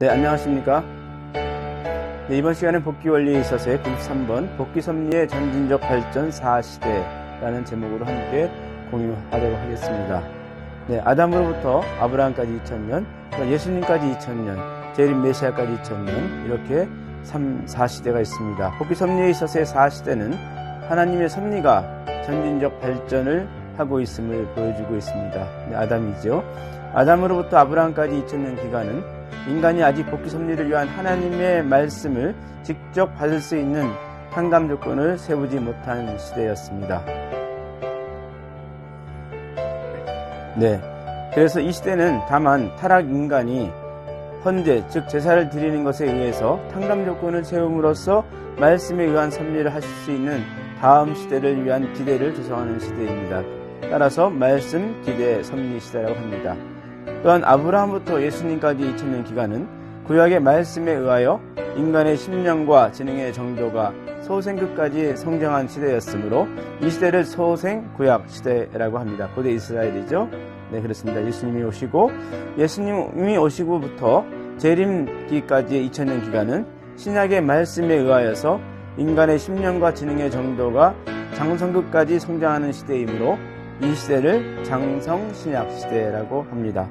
네, 안녕하십니까. 네, 이번 시간은 복귀 원리에 있어서의 93번 복귀 섭리의 전진적 발전 4시대라는 제목으로 함께 공유하도록 하겠습니다. 네, 아담으로부터 아브라함까지 2000년, 예수님까지 2000년, 재림 메시아까지 2000년, 이렇게 3, 4시대가 있습니다. 복귀 섭리에 있어서의 4시대는 하나님의 섭리가 전진적 발전을 하고 있음을 보여주고 있습니다. 네, 아담이죠. 아담으로부터 아브라함까지 2000년 기간은 인간이 아직 복귀 섭리를 위한 하나님의 말씀을 직접 받을 수 있는 상담 조건을 세우지 못한 시대였습니다. 네. 그래서 이 시대는 다만 타락 인간이 헌재, 즉 제사를 드리는 것에 의해서 탕감 조건을 세움으로써 말씀에 의한 섭리를 하실 수 있는 다음 시대를 위한 기대를 조성하는 시대입니다. 따라서 말씀, 기대, 섭리 시대라고 합니다. 또한 아브라함부터 예수님까지 2000년 기간은 구약의 말씀에 의하여 인간의 심령과 지능의 정도가 소생급까지 성장한 시대였으므로 이 시대를 소생 구약 시대라고 합니다. 고대 이스라엘이죠. 네, 그렇습니다. 예수님이 오시고 예수님이 오시고부터 재림기까지의 2000년 기간은 신약의 말씀에 의하여서 인간의 심령과 지능의 정도가 장성급까지 성장하는 시대이므로 이 시대를 장성신약 시대라고 합니다.